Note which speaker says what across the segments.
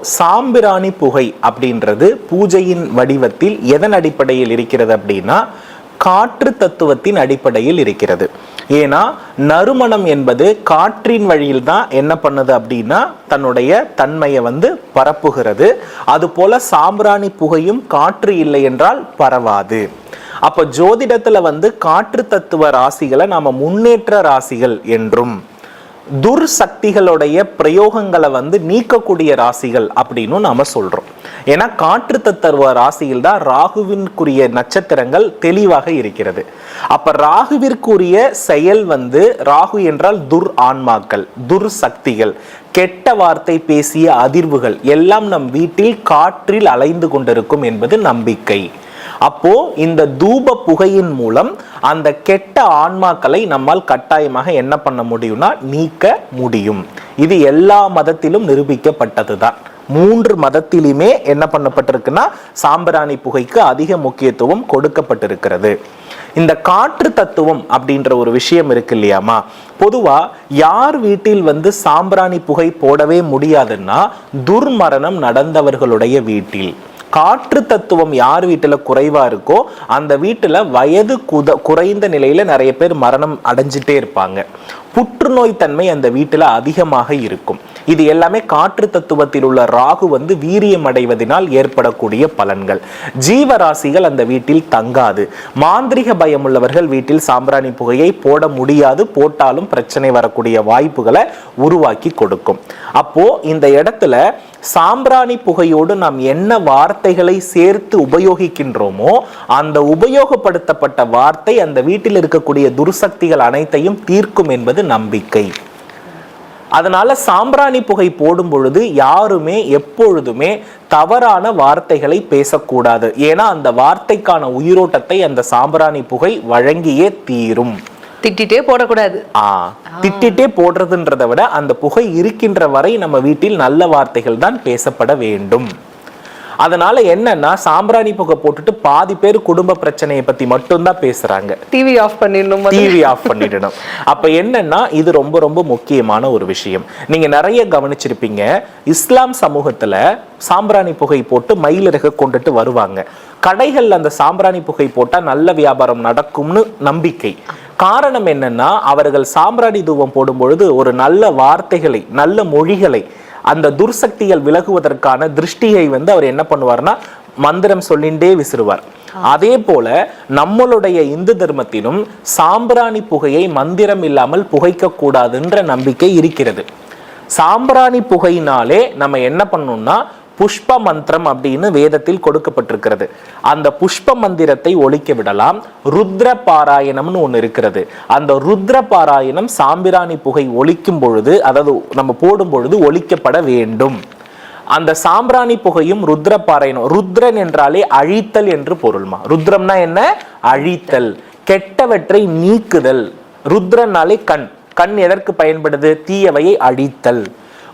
Speaker 1: சாம்பிராணி புகை அப்படின்றது பூஜையின் வடிவத்தில் எதன் அடிப்படையில் இருக்கிறது அப்படின்னா காற்று தத்துவத்தின் அடிப்படையில் இருக்கிறது. ஏன்னா நறுமணம் என்பது காற்றின் வழியில் தான் என்ன பண்ணுது அப்படின்னா தன்னுடைய தன்மையை வந்து பரப்புகிறது. அதுபோல சாம்பிராணி புகையும் காற்று இல்லை என்றால் பரவாது. அப்போ ஜோதிடத்தில் வந்து காற்று தத்துவ ராசிகளை நாம் முன்னேற்ற ராசிகள் என்றும் துர் சக்திகளுடைய பிரயோகங்களை வந்து நீக்கக்கூடிய ராசிகள் அப்படின்னு நாம சொல்றோம். ஏன்னா காற்று தருவ ராசியில் தான் ராகுவிற்குரிய நட்சத்திரங்கள் தெளிவாக இருக்கிறது. அப்ப ராகுவிற்குரிய செயல் வந்து ராகு என்றால் துர் ஆன்மாக்கள் துர் சக்திகள் கெட்ட வார்த்தை பேசிய அதிர்வுகள் எல்லாம் நம் வீட்டில் காற்றில் அலைந்து கொண்டிருக்கும் என்பது நம்பிக்கை. அப்போ இந்த தூப புகையின் மூலம் அந்த கெட்ட ஆன்மாக்களை நம்மால் கட்டாயமாக என்ன பண்ண முடியும்னா நீக்க முடியும். இது எல்லா மதத்திலும் நிரூபிக்கப்பட்டதுதான். மூன்று மதத்திலுமே என்ன பண்ணப்பட்டிருக்குன்னா சாம்பிராணி புகைக்கு அதிக முக்கியத்துவம் கொடுக்கப்பட்டிருக்கிறது. இந்த காற்று தத்துவம் அப்படின்ற ஒரு விஷயம் இருக்கு இல்லையாமா? பொதுவா யார் வீட்டில் வந்து சாம்பிராணி புகை போடவே முடியாதுன்னா துர்மரணம் நடந்தவர்களுடைய வீட்டில். காற்று தத்துவம் யார் வீட்டில் குறைவாக இருக்கோ அந்த வீட்டில் வயது குத குறைந்த நிலையில் நிறைய பேர் மரணம் அடைஞ்சிட்டே இருப்பாங்க. புற்றுநோய் தன்மை அந்த வீட்டுல அதிகமாக இருக்கும். இது எல்லாமே காற்று தத்துவத்தில் உள்ள ராகு வந்து வீரியம் அடைவதனால் ஏற்படக்கூடிய பலன்கள். ஜீவராசிகள் அந்த வீட்டில் தங்காது. மாந்திரிக பயம் உள்ளவர்கள் வீட்டில் சாம்பிராணி புகையை போட முடியாது. போட்டாலும் பிரச்சனை வரக்கூடிய வாய்ப்புகளை உருவாக்கி கொடுக்கும். அப்போ இந்த இடத்துல சாம்பிராணி புகையோடு நாம் என்ன வார்த்தைகளை சேர்த்து உபயோகிக்கின்றோமோ அந்த உபயோகப்படுத்தப்பட்ட வார்த்தை அந்த வீட்டில் இருக்கக்கூடிய துர்சக்திகள் அனைத்தையும் தீர்க்கும் என்பது நம்பிக்கை. அதனால சாம்பிராணி புகை போடும் பொழுது யாருமே எப்பொழுதுமே தவறான வார்த்தைகளை பேசக்கூடாது. ஏன்னா அந்த வார்த்தைக்கான உயிரோட்டத்தை அந்த சாம்பிராணி புகை வழங்கியே தீரும்.
Speaker 2: திட்டிட்டே போடக்கூடாது.
Speaker 1: ஆ திட்டிட்டே போடுறதுன்றதை விட அந்த புகை இருக்கின்ற வரை நம்ம வீட்டில் நல்ல வார்த்தைகள் தான் பேசப்பட வேண்டும். அதனால என்னன்னா சாம்பிராணி புகை போட்டுட்டு பாதி பேர் குடும்ப பிரச்சனையை பத்தி மட்டும்தான் பேசுறாங்க.
Speaker 2: டிவி ஆஃப் பண்ணிடணும்.
Speaker 1: டிவி ஆஃப் பண்ணிடணும். அப்ப என்னன்னா இது ரொம்ப ரொம்ப முக்கியமான ஒரு விஷயம். நீங்க நிறைய கவனிச்சிருப்பீங்க இஸ்லாம் சமூகத்துல சாம்பிராணி புகை போட்டு மயிலிறக கொண்டுட்டு வருவாங்க. கடைகள்ல அந்த சாம்பிராணி புகை போட்டா நல்ல வியாபாரம் நடக்கும்னு நம்பிக்கை. காரணம் என்னன்னா அவர்கள் சாம்பிராணி தூவம் போடும் பொழுது ஒரு நல்ல வார்த்தைகளை நல்ல மொழிகளை அந்த துர்சக்திகள் விலகுவதற்கான திருஷ்டியை வந்து அவர் என்ன பண்ணுவார்னா மந்திரம் சொல்லிண்டே விசிறுவார். அதே போல நம்மளுடைய இந்து தர்மத்திலும் சாம்பிராணி புகையை மந்திரம் இல்லாமல் புகைக்க கூடாதுன்ற நம்பிக்கை இருக்கிறது. சாம்பிராணி புகையினாலே நம்ம என்ன பண்ணணும்னா புஷ்ப மந்திரம் அப்படின்னு வேதத்தில் கொடுக்கப்பட்டிருக்கிறது. அந்த புஷ்ப மந்திரத்தை ஒழிக்க விடலாம். ருத்ர பாராயணம்னு ஒன்று இருக்கிறது. அந்த ருத்ர பாராயணம் சாம்பிராணி புகை ஒழிக்கும் பொழுது அதாவது நம்ம போடும் பொழுது ஒழிக்கப்பட வேண்டும். அந்த சாம்பிராணி புகையும் ருத்ர பாராயணம் ருத்ரன் என்றாலே அழித்தல் என்று பொருள்மா. ருத்ரம்னா என்ன? அழித்தல். கெட்டவற்றை நீக்குதல். ருத்ரனாலே கண். கண் எதற்கு பயன்படுது? தீயவையை அழித்தல்.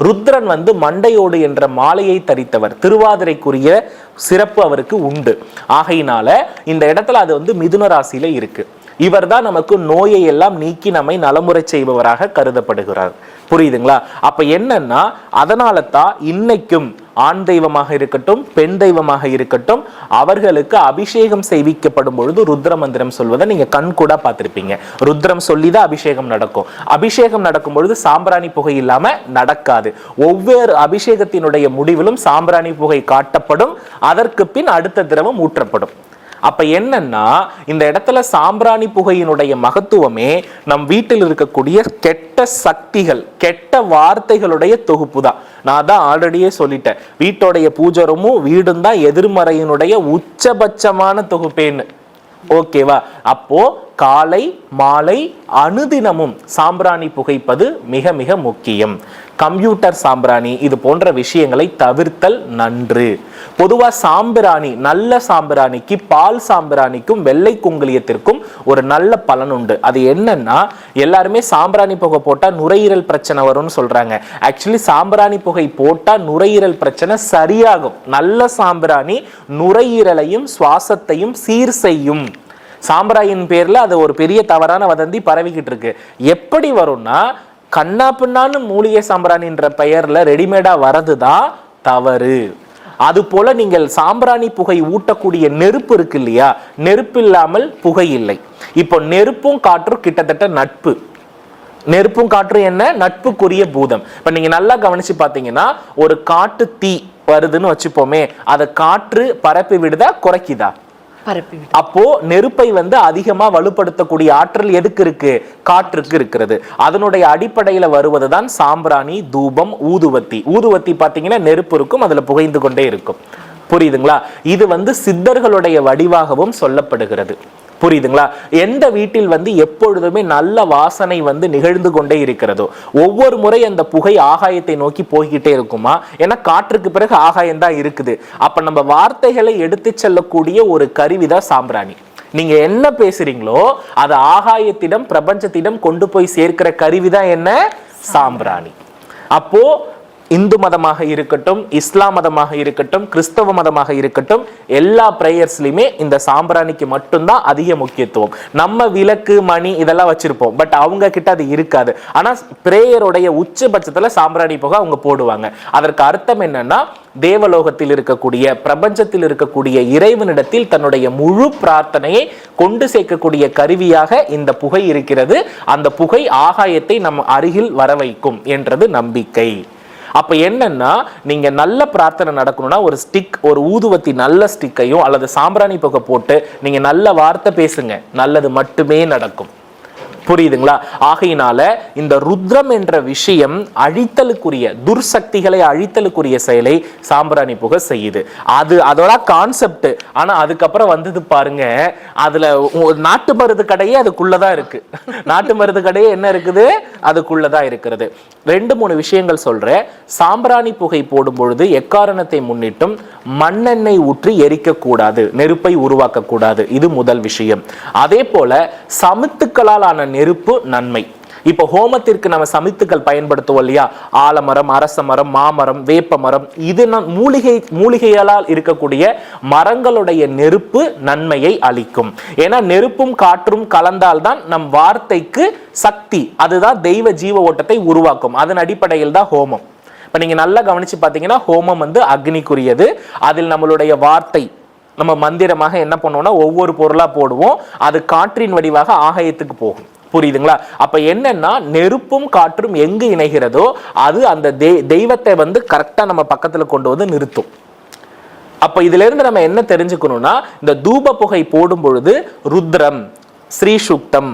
Speaker 1: ருத்ரன் வந்து மண்டையோடு என்ற மாலையை தரித்தவர். திருவாதிரைக்குரிய சிறப்பு அவருக்கு உண்டு. ஆகையினால இந்த இடத்துல அது வந்து மிதுன ராசியில இருக்கு. இவர்தான் நமக்கு நோயை எல்லாம் நீக்கி நம்மை நலமுறை செய்பவராக கருதப்படுகிறார். புரியுதுங்களா? அப்ப என்னன்னா அதனால தான் இன்னைக்கும் ஆண் தெய்வமாக இருக்கட்டும் பெண் தெய்வமாக இருக்கட்டும் அவர்களுக்கு அபிஷேகம் செய்விக்கப்படும் பொழுது ருத்ர மந்திரம் சொல்வதை நீங்க கண் கூட பார்த்துருப்பீங்க. ருத்ரம் சொல்லி தான் அபிஷேகம் நடக்கும். அபிஷேகம் நடக்கும் பொழுது சாம்பிராணி புகை இல்லாம நடக்காது. ஒவ்வொரு அபிஷேகத்தினுடைய முடிவிலும் சாம்பிராணி புகை காட்டப்படும். அதற்கு பின் அடுத்த திரவம் ஊற்றப்படும். அப்ப என்னன்னா இந்த இடத்துல சாம்பிராணி புகையினுடைய மகத்துவமே நம் வீட்டில் இருக்கக்கூடிய கெட்ட சக்திகள் கெட்ட வார்த்தைகளுடைய தொகுப்பு தான் நான் தான் ஆல்ரெடியே சொல்லிட்டேன். வீட்டோடைய பூஜரமும் வீடும் தான் எதிர்மறையினுடைய உச்சபட்சமான தொகுப்பேன்னு. ஓகேவா? அப்போ காலை மாலை அனுதினமும் சாம்பிராணி புகைப்பது மிக மிக முக்கியம். கம்ப்யூட்டர் சாம்பிராணி இது போன்ற விஷயங்களை தவிர்த்தல் நன்று. பொதுவாக சாம்பிராணி நல்ல சாம்பிராணிக்கு பால் சாம்பிராணிக்கும் வெள்ளை குங்குலியத்திற்கும் ஒரு நல்ல பலன் உண்டு. அது என்னன்னா எல்லாருமே சாம்பிராணி புகை போட்டால் நுரையீரல் பிரச்சனை வரும்னு சொல்றாங்க. ஆக்சுவலி சாம்பிராணி புகை போட்டால் நுரையீரல் பிரச்சனை சரியாகும். நல்ல சாம்பிராணி நுரையீரலையும் சுவாசத்தையும் சீர் செய்யும். சாம்பிராயின் பேரில் அது ஒரு பெரிய தவறான வதந்தி பரவிக்கிட்டு இருக்கு. எப்படி வரும்னா கண்ணா பின்னான்னு மூலிகை சாம்பிராணின்ற பெயரில் ரெடிமேடாக வரது தான் தவறு. அது போல நீங்கள் சாம்பிராணி புகை ஊட்டக்கூடிய நெருப்பு இருக்கு இல்லையா? நெருப்பு இல்லாமல் புகை இல்லை. இப்போ நெருப்பும் காற்றும் கிட்டத்தட்ட நட்பு. நெருப்பும் காற்றும் என்ன? நட்புக்குரிய பூதம். இப்போ நீங்கள் நல்லா கவனிச்சு பார்த்தீங்கன்னா ஒரு காட்டு தீ வருதுன்னு வச்சுப்போமே அதை காற்று பரப்பி விடுதா குறைக்குதா?
Speaker 2: பரப்பி
Speaker 1: அப்போ நெருப்பை வந்து அதிகமா வலுப்படுத்தக்கூடிய ஆற்றல் எதுக்கு இருக்கு காற்றுக்கு இருக்கிறது. அதனுடைய அடிப்படையில வருவதுதான் சாம்பிராணி தூபம் ஊதுவத்தி. ஊதுவத்தி பாத்தீங்கன்னா நெருப்பு இருக்கும் அதுல புகைந்து கொண்டே இருக்கும். புரியுதுங்களா? இது வந்து சித்தர்களுடைய வடிவாகவும் சொல்லப்படுகிறது. புரியுதுங்களா? எந்த வீட்டில் வந்து எப்பொழுதுமே நல்ல வாசனை வந்து நிகழ்ந்து கொண்டே இருக்கிறதோ ஒவ்வொரு முறை அந்த புகை ஆகாயத்தை நோக்கி போய்கிட்டே இருக்குமா? ஏன்னா காற்றுக்கு பிறகு ஆகாயம் தான் இருக்குது. அப்ப நம்ம வார்த்தைகளை எடுத்து செல்லக்கூடிய ஒரு கருவிதான் சாம்பிராணி. நீங்க என்ன பேசுறீங்களோ அதை ஆகாயத்திடம் பிரபஞ்சத்திடம் கொண்டு போய் சேர்க்கிற கருவிதான் என்ன? சாம்பிராணி. அப்போ இந்து மதமாக இருக்கட்டும் இஸ்லாம் மதமாக இருக்கட்டும் கிறிஸ்தவ மதமாக இருக்கட்டும் எல்லா ப்ரேயர்ஸ்லையுமே இந்த சாம்பிராணிக்கு மட்டும்தான் அதிக முக்கியத்துவம். நம்ம விளக்கு மணி இதெல்லாம் வச்சிருப்போம். பட் அவங்க கிட்ட அது இருக்காது. ஆனா பிரேயருடைய உச்சபட்சத்துல சாம்பிராணி புகை அவங்க போடுவாங்க. அதற்கு அர்த்தம் என்னன்னா தேவலோகத்தில் இருக்கக்கூடிய பிரபஞ்சத்தில் இருக்கக்கூடிய இறைவனிடத்தில் தன்னுடைய முழு பிரார்த்தனையை கொண்டு சேர்க்கக்கூடிய கருவியாக இந்த புகை இருக்கிறது. அந்த புகை ஆகாயத்தை நம் அருகில் வர வைக்கும் என்றது நம்பிக்கை. அப்போ என்னன்னா நீங்கள் நல்ல பிரார்த்தனை நடக்கணும்னா ஒரு ஸ்டிக் ஒரு ஊதுவத்தி நல்ல ஸ்டிக்கையும் அல்லது சாம்பிராணி புகை போட்டு நீங்கள் நல்ல வார்த்தை பேசுங்க. நல்லது மட்டுமே நடக்கும். புரியுதுங்களா? ஆகையினால இந்த ருத்ரம் என்ற விஷயம் அழித்தலுக்குரிய துர்சக்திகளை அழித்தலுக்குரிய செயலை சாம்பிராணி புகை செய்யுது. அது அதோட கான்செப்ட் ஆனா அதுக்கப்புறம் வந்தது பாருங்க அதுல ஒரு நாட்டு மருந்து கடையே அதுக்குள்ளதான் இருக்கு. நாட்டு மருந்து கடையே என்ன இருக்குது? அதுக்குள்ளதான் இருக்கிறது. ரெண்டு மூணு விஷயங்கள் சொல்கிறேன் சாம்பிராணி புகை போடும் பொழுது எக்காரணத்தை முன்னிட்டும் மண்ணெண்ணெய் ஊற்றி எரிக்கக்கூடாது நெருப்பை உருவாக்கக்கூடாது. இது முதல் விஷயம். அதே போல சமுத்துக்களால் ஆன நெருப்பு நன்மை. இப்போ ஹோமத்திற்கு நம்ம சமித்துக்கள் பயன்படுத்துவோம் இல்லையா? ஆலமரம் அரச மரம் மாமரம் வேப்ப மரம் இது நம் மூலிகை மூலிகைகளால் இருக்கக்கூடிய மரங்களுடைய நெருப்பு நன்மையை அளிக்கும். ஏன்னா நெருப்பும் காற்றும் கலந்தால்தான் நம் வார்த்தைக்கு சக்தி அதுதான் தெய்வ ஜீவ ஓட்டத்தை உருவாக்கும். அதன் அடிப்படையில் தான் ஹோமம். இப்போ நீங்கள் நல்லா கவனிச்சு பார்த்தீங்கன்னா ஹோமம் வந்து அக்னிக்குரியது. அதில் நம்மளுடைய வார்த்தை நம்ம மந்திரமாக என்ன பண்ணுவோம்னா ஒவ்வொரு பொருளாக போடுவோம். அது காற்றின் வடிவாக ஆகாயத்துக்கு போகும். புரியுதுங்களா? அப்ப என்னன்னா நெருப்பும் காற்றும் எங்கு இணைகிறதோ அது அந்த தெய்- தெய்வத்தை வந்து கரெக்டா நம்ம பக்கத்துல கொண்டு வந்து நிறுத்தும். அப்ப இதுல இருந்து நம்ம என்ன தெரிஞ்சுக்கணும்னா இந்த தூப புகை போடும் பொழுது ருத்ரம் ஸ்ரீசுக்தம்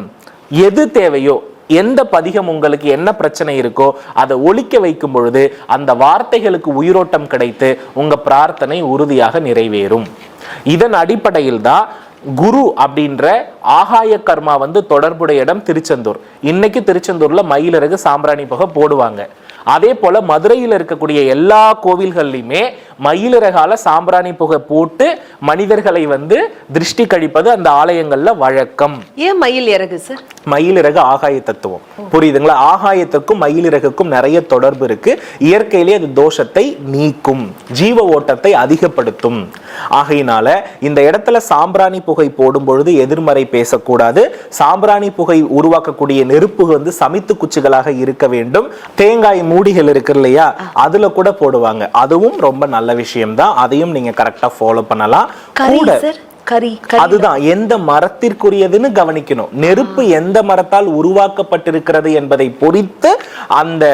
Speaker 1: எது தேவையோ எந்த பதிகம் உங்களுக்கு என்ன பிரச்சனை இருக்கோ அதை ஒழிக்க வைக்கும் பொழுது அந்த வார்த்தைகளுக்கு உயிரோட்டம் கிடைத்து உங்க பிரார்த்தனை உறுதியாக நிறைவேறும். இதன் அடிப்படையில் தான் குரு அப்படின்ற ஆகாய கர்மா வந்து தொடர்புடைய இடம் திருச்செந்தூர். இன்னைக்கு திருச்செந்தூர்ல மயிலிறகு சாம்பிராணி புகை போடுவாங்க. அதே போல மதுரையில் இருக்கக்கூடிய எல்லா கோவில்கள்லையுமே மயிலிறகால சாம்பிராணி புகை போட்டு மனிதர்களை வந்து திருஷ்டி கழிப்பது அந்த ஆலயங்கள்ல வழக்கம்.
Speaker 2: ஏன் மயில் இறகு சார்
Speaker 1: மயிலிறகு ஆகாய தத்துவம். புரியுதுங்களா? ஆகாயத்துக்கும் மயிலிறகுக்கும் நிறைய தொடர்பு இருக்கு. இயற்கையிலே அது தோஷத்தை நீக்கும் ஜீவ ஓட்டத்தை அதிகப்படுத்தும். ஆகையினால இந்த இடத்துல சாம்பிராணி புகை போடும் பொழுது எதிர்மறை பேசக்கூடாது. சாம்பிராணி புகை உருவாக்கக்கூடிய நெருப்பு வந்து சமித்து குச்சிகளாக இருக்க வேண்டும். தேங்காய் மூடிகள் இருக்கு இல்லையா? அதுல கூட போடுவாங்க. அதுவும் ரொம்ப நல்ல விஷயம் தான் அதையும் நீங்க கரெக்டா ஃபாலோ பண்ணலாம். கூட
Speaker 2: கறி
Speaker 1: அதுதான் எந்த மரத்திற்குரியதுன்னு கவனிக்கணும். நெருப்பு எந்த மரத்தால் உருவாக்கப்பட்டிருக்கிறது என்பதை பொறித்து அந்த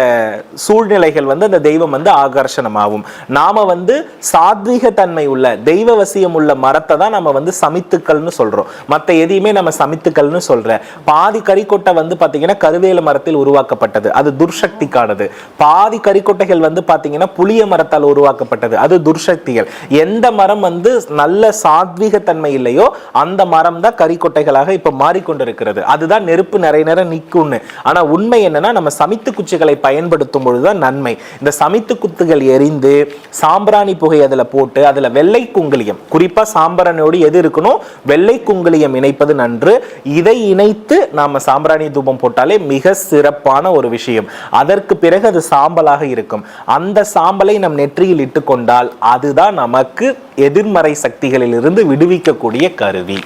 Speaker 1: சூழ்நிலைகள் வந்து அந்த தெய்வம் வந்து ஆகர்ஷணமாகும். நாம வந்து சாத்வீக தன்மை உள்ள தெய்வ வசியம் உள்ள மரத்தை தான் நம்ம வந்து சமித்துக்கள்னு சொல்றோம். மத்த எதையுமே நம்ம சமித்துக்கள்னு சொல்ற. பாதி கறிக்கொட்டை வந்து பாத்தீங்கன்னா கருவேல மரத்தில் உருவாக்கப்பட்டது. அது துர்சக்திக்கானது. பாதி கறிக்கொட்டைகள் வந்து பாத்தீங்கன்னா புளிய மரத்தால் உருவாக்கப்பட்டது. அது துர்சக்திகள். எந்த மரம் வந்து நல்ல சாத்வீக தன்மை இல்லையோ அந்த மரம் தான் கறிக்கொட்டைகளாக இப்ப மாறிக்கொண்டிருக்கிறது. அதுதான் நெருப்பு நிறைய நேரம் நிற்கும்னு ஆனா உண்மை என்னன்னா நம்ம சமித்து குச்சிகளை பயன்படுத்தும் பொழுதுதான் நன்மை. இந்த சமித்து குத்துகள் எரிந்து சாம்பிராணி புகை அதுல போட்டு அதுல வெள்ளை குங்குலியம் குறிப்பா சாம்பிராணியோடு எது இருக்கணும்? வெள்ளை குங்குலியம் இணைப்பது நன்று. இதை இணைத்து நாம சாம்பிராணி தூபம் போட்டாலே மிக சிறப்பான ஒரு விஷயம். அதற்கு பிறகு அது சாம்பலாக இருக்கும். அந்த சாம்பலை நம் நெற்றியில் இட்டுக்கொண்டால் அதுதான் நமக்கு எதிர்மறை சக்திகளில் இருந்து விடுவிக்கக்கூடிய கருவி.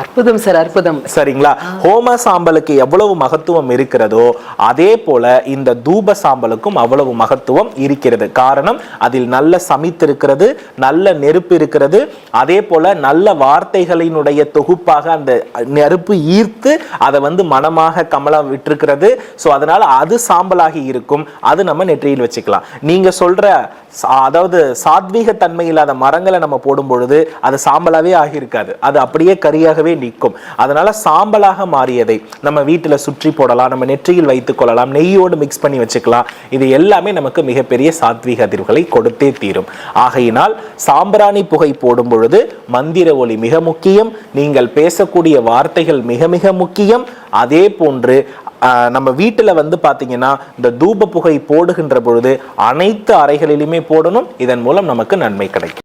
Speaker 2: அற்புதம் சார் அற்புதம்.
Speaker 1: சரிங்களா? ஹோம சாம்பலுக்கு எவ்வளவு மகத்துவம் இருக்கிறதோ அதே போல இந்த தூப சாம்பலுக்கும் அவ்வளவு மகத்துவம் இருக்கிறது. காரணம் அதில் நல்ல சமித்திருக்கிறது நல்ல நெருப்பு இருக்கிறது அதே போல நல்ல வார்த்தைகளினுடைய தொகுப்பாக அந்த நெருப்பு ஈர்த்து அதை வந்து மனமாக கமலா விட்டுருக்கிறது. ஸோ அதனால அது சாம்பலாகி இருக்கும். அது நம்ம நெற்றியில் வச்சுக்கலாம். நீங்க சொல்ற அதாவது சாத்வீக தன்மை இல்லாத மரங்களை நம்ம போடும் பொழுது அது சாம்பலாவே ஆகியிருக்காது. அது அப்படியே கரியாக கரியாகவே நிற்கும். அதனால சாம்பலாக மாறியதை நம்ம வீட்டில் சுற்றி போடலாம் நம்ம நெற்றியில் வைத்துக் கொள்ளலாம் நெய்யோடு மிக்ஸ் பண்ணி வச்சுக்கலாம். இது எல்லாமே நமக்கு மிகப்பெரிய சாத்வீக அதிர்வுகளை கொடுத்தே தீரும். ஆகையினால் சாம்பிராணி புகை போடும் பொழுது மந்திர ஒளி மிக முக்கியம் நீங்கள் பேசக்கூடிய வார்த்தைகள் மிக மிக முக்கியம். அதே போன்று நம்ம வீட்டில் வந்து பார்த்தீங்கன்னா இந்த தூப புகை போடுகின்ற பொழுது அனைத்து அறைகளிலுமே போடணும். இதன் மூலம் நமக்கு நன்மை கிடைக்கும்.